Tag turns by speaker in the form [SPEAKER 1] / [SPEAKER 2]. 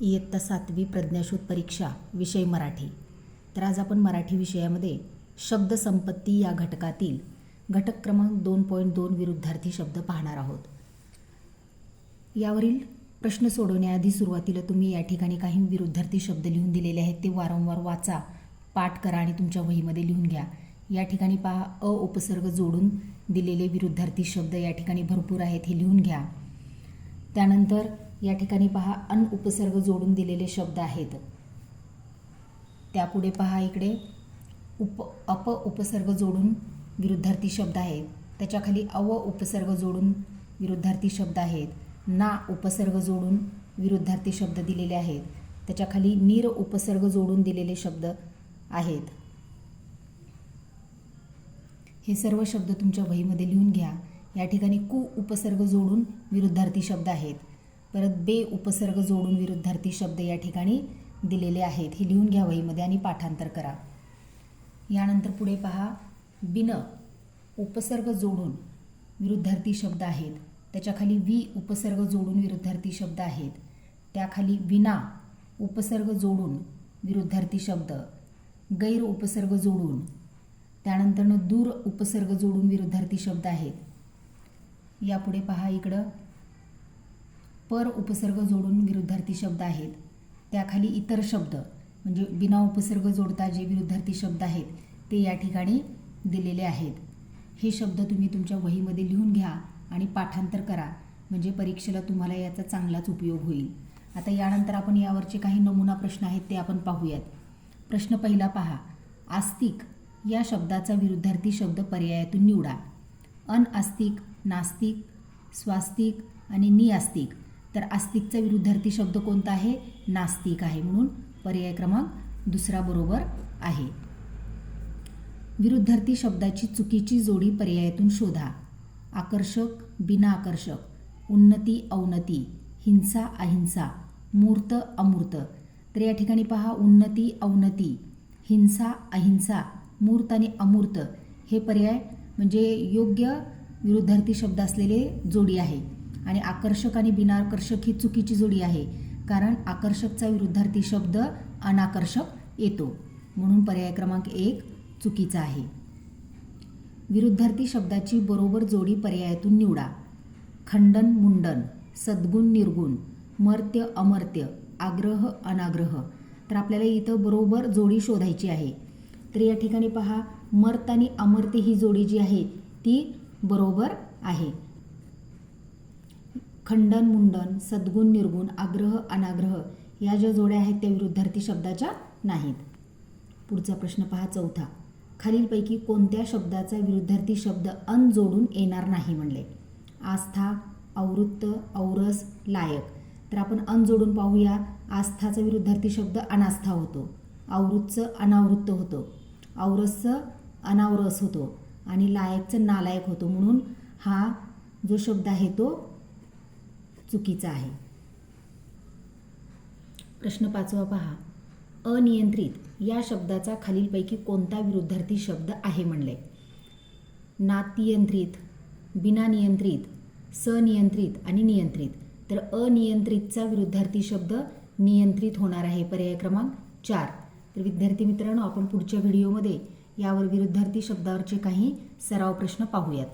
[SPEAKER 1] इयत्ता सातवी प्रज्ञाशोध परीक्षा विषय मराठी. तर आज आपण मराठी विषयामध्ये शब्दसंपत्ती या घटकातील घटक क्रमांक दोन पॉईंट दोन विरुद्धार्थी शब्द पाहणार आहोत. यावरील प्रश्न सोडवण्याआधी सुरुवातीला तुम्ही या ठिकाणी काही विरुद्धार्थी शब्द लिहून दिलेले आहेत ते वारंवार वाचा पाठ करा आणि तुमच्या वहीमध्ये लिहून घ्या. या ठिकाणी पहा अ उपसर्ग जोडून दिलेले विरुद्धार्थी शब्द या ठिकाणी भरपूर आहेत हे लिहून घ्या. त्यानंतर या ठिकाणी पहा अन उपसर्ग जोडून दिलेले शब्द आहेत. त्यापुढे पहा इकडे उप अप उपसर्ग जोडून विरुद्धार्थी शब्द आहेत त्याच्याखाली अव उपसर्ग जोडून विरुद्धार्थी शब्द आहेत. ना उपसर्ग जोडून विरुद्धार्थी शब्द दिलेले आहेत. त्याच्याखाली नीर उपसर्ग जोडून दिलेले शब्द आहेत. हे सर्व शब्द तुमच्या वहीमध्ये लिहून घ्या. या ठिकाणी कु उपसर्ग जोडून विरुद्धार्थी शब्द आहेत. परत बे उपसर्ग जोडून विरुद्धार्थी शब्द या ठिकाणी दिलेले आहेत. हे लिहून घ्या वहीमध्ये आणि पाठांतर करा. यानंतर पुढे पहा. बिन उपसर्ग जोडून विरुद्धार्थी शब्द आहेत. त्याच्याखाली वी उपसर्ग जोडून विरुद्धार्थी शब्द आहेत. त्याखाली विना उपसर्ग जोडून विरुद्धार्थी शब्द. गैर उपसर्ग जोडून. त्यानंतरनं दूर उपसर्ग जोडून विरुद्धार्थी शब्द आहेत. यापुढे पहा इकडं. पर उपसर्ग जोडून विरुद्धार्थी शब्द आहेत. त्याखाली इतर शब्द म्हणजे बिना उपसर्ग जोडता जे विरुद्धार्थी शब्द आहेत ते या ठिकाणी दिलेले आहेत. हे शब्द तुम्ही तुमच्या वहीमध्ये लिहून घ्या आणि पाठांतर करा म्हणजे परीक्षेला तुम्हाला याचा चांगलाच उपयोग होईल. आता यानंतर आपण यावरचे काही नमुना प्रश्न आहेत ते आपण पाहूयात. प्रश्न पहिला पहा आस्तिक या शब्दाचा विरुद्धार्थी शब्द पर्यायातून निवडा. अनआस्तिक नास्तिक स्वास्तिक आणि निआस्तिक. तर आस्तिकचा विरुद्धार्थी शब्द कोणता आहे? नास्तिक आहे. म्हणून पर्याय क्रमांक दुसरा बरोबर आहे. विरुद्धार्थी शब्दाची चुकीची जोडी पर्यायातून शोधा. आकर्षक बिना आकर्षक उन्नती अवनती हिंसा अहिंसा मूर्त अमूर्त. तर या ठिकाणी पहा उन्नती अवनती हिंसा अहिंसा मूर्त आणि अमूर्त हे पर्याय म्हणजे योग्य विरुद्धार्थी शब्द असलेले जोडी आहे. आणि आकर्षक आणि बिनाकर्षक ही चुकीची जोडी आहे. कारण आकर्षकचा विरुद्धार्थी शब्द अनाकर्षक येतो. म्हणून पर्याय क्रमांक एक चुकीचा आहे. विरुद्धार्थी शब्दाची बरोबर जोडी पर्यायातून निवडा. खंडन मुंडन सद्गुण निर्गुण मर्त्य अमर्त्य आग्रह अनाग्रह. तर आपल्याला इथं बरोबर जोडी शोधायची आहे. तर या ठिकाणी पहा मर्त आणि अमर्त्य ही जोडी जी आहे ती बरोबर आहे. खंडन मुंडन सद्गुण निर्गुण आग्रह अनाग्रह या ज्या जोड्या आहेत त्या विरुद्धार्थी शब्दाच्या नाहीत. पुढचा प्रश्न पहा चौथा. खालीलपैकी कोणत्या शब्दाचा विरुद्धार्थी शब्द अन जोडून येणार नाही म्हणले? आस्था आवृत्त औरस लायक. तर आपण अन जोडून पाहूया. आस्थाचा विरुद्धार्थी शब्द अनास्था होतो. आवृतचं अनावृत्त होतं. औरसचं अनावरस होतो. आणि लायकचं नालायक होतो. म्हणून हा जो शब्द आहे तो चुकीचा आहे. प्रश्न पाचवा पहा. अनियंत्रित या शब्दाचा खालीलपैकी कोणता विरुद्धार्थी शब्द आहे म्हणले? नातियंत्रित बिनानियंत्रित सनियंत्रित आणि नियंत्रित. तर अनियंत्रितचा विरुद्धार्थी शब्द नियंत्रित होणार आहे पर्याय क्रमांक चार. तर विद्यार्थी मित्रांनो आपण पुढच्या व्हिडिओमध्ये यावर विरुद्धार्थी शब्दावरचे काही सराव प्रश्न पाहूयात.